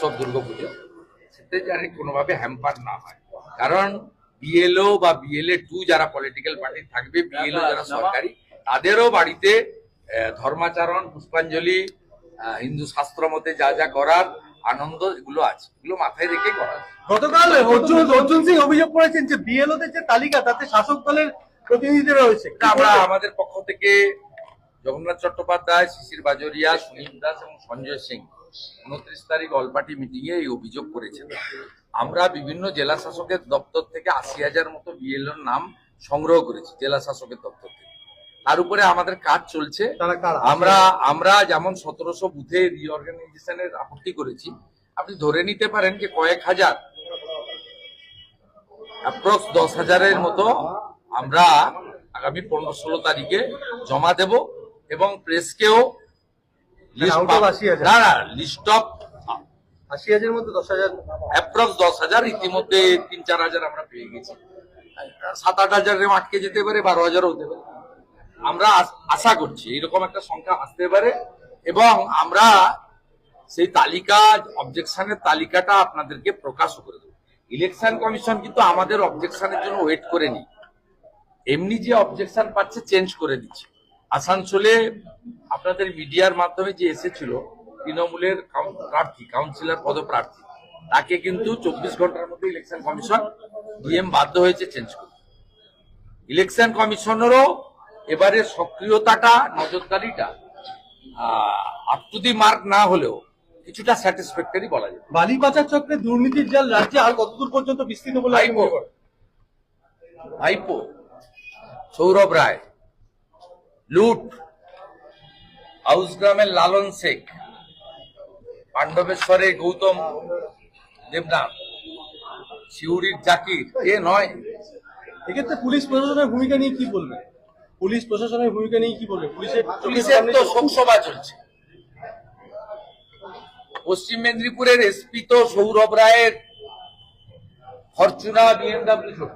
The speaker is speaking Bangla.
উৎসব দুর্গাপুজো সেটা যাতে কোনোভাবে হ্যাম্পার না হয়। কারণ বিএলও বা বিএলএ টু যারা পলিটিক্যাল পার্টি থাকবে বিএলও যারা সরকারি তাদেরও বাড়িতে ধর্মাচরণ পুষ্পাঞ্জলি হিন্দু শাস্ত্র মতে যা যা করার আনন্দ এগুলো আছে এগুলো মাথায় রেখে করা। গতকাল অর্জুন অর্জুন সিং অভিযোগ করেছেন যে বিএলও দের যে তালিকা তাতে শাসক দলের প্রতিনিধি রয়েছে। আমরা আমাদের পক্ষ থেকে জগন্নাথ চট্টোপাধ্যায় শিশির বাজরিয়া সুনীল দাস এবং সঞ্জয় সিং উনত্রিশ তারিখ অলপাটি মিটিং এ এই অভিযোগ করেছেন আমরা বিভিন্ন জেলা শাসকের দপ্তর থেকে আশি হাজার মতো বিএলওর নাম সংগ্রহ করেছি জেলা শাসকের দপ্তর থেকে। তার উপরে আমাদের কাজ চলছে। আমরা আমরা যেমন সতেরোশো বুথে রিঅর্গানাইজেশনের আপত্তি করেছি। আপনি ধরে নিতে পারেন যে কয়েক হাজার অ্যাপ্রক্স দশ হাজারের মতো আমরা আগামী পনেরো ষোলো তারিখে জমা দেব এবং প্রেসকেও out of 80,000? না না লিস্ট অফ আশি মধ্যে দশ হাজার। অ্যাপ্রক্স দশ হাজার ইতিমধ্যে তিন চার হাজার আমরা পেয়ে গেছি। সাত আট আটকে যেতে পারে বারো হাজারও হতে পারে। আমরা আশা করছি এরকম একটা সংখ্যা আসতে পারে। এবং আমরা সেই তালিকা অবজেকশনের তালিকাটা আপনাদেরকে প্রকাশ করে দেবো। ইলেকশন কমিশন কিন্তু আমাদের অবজেকশনের জন্য ওয়েট করেনি। এমনি যে অবজেকশন পাচ্ছে চেঞ্জ করে দিচ্ছে। আসানসোলে আপনাদের মিডিয়ার মাধ্যমে যে এসেছিল তৃণমূলের প্রার্থী কাউন্সিলর পদপ্রার্থী তাকে কিন্তু চব্বিশ ঘণ্টার মধ্যে ইলেকশন কমিশন ডিএম বাধ্য হয়েছে চেঞ্জ করতে। ইলেকশন কমিশনেরও এবারে সক্রিয়তাটা নজরদারিটা আপ টু দি মার্ক না হলেও কিছুটা স্যাটিসফ্যাক্টরি বলা যায়। বালি পাচার চক্রে দুর্নীতির জাল রাজ্যে আর কতদূর পর্যন্ত বিস্তৃত বলে ভাইপো। মনে সৌরভ রায়। লুট হাউস গ্রামের লালন শেখ পাণ্ডবেশ্বরে গৌতম দেবনাথ শিউরির জাকির এ নয়। এক্ষেত্রে পুলিশ প্রশাসনের ভূমিকা নিয়ে কি বলবে? পুলিশ প্রশাসনের ভূমিকা নিয়ে কি বলবে? পুলিশের পুলিশের তো শোকসভা চলছে। পশ্চিম মেদিনীপুরের এসপি তো সৌরভ রায়ের ফরচুনা বিএমডাব্লিউ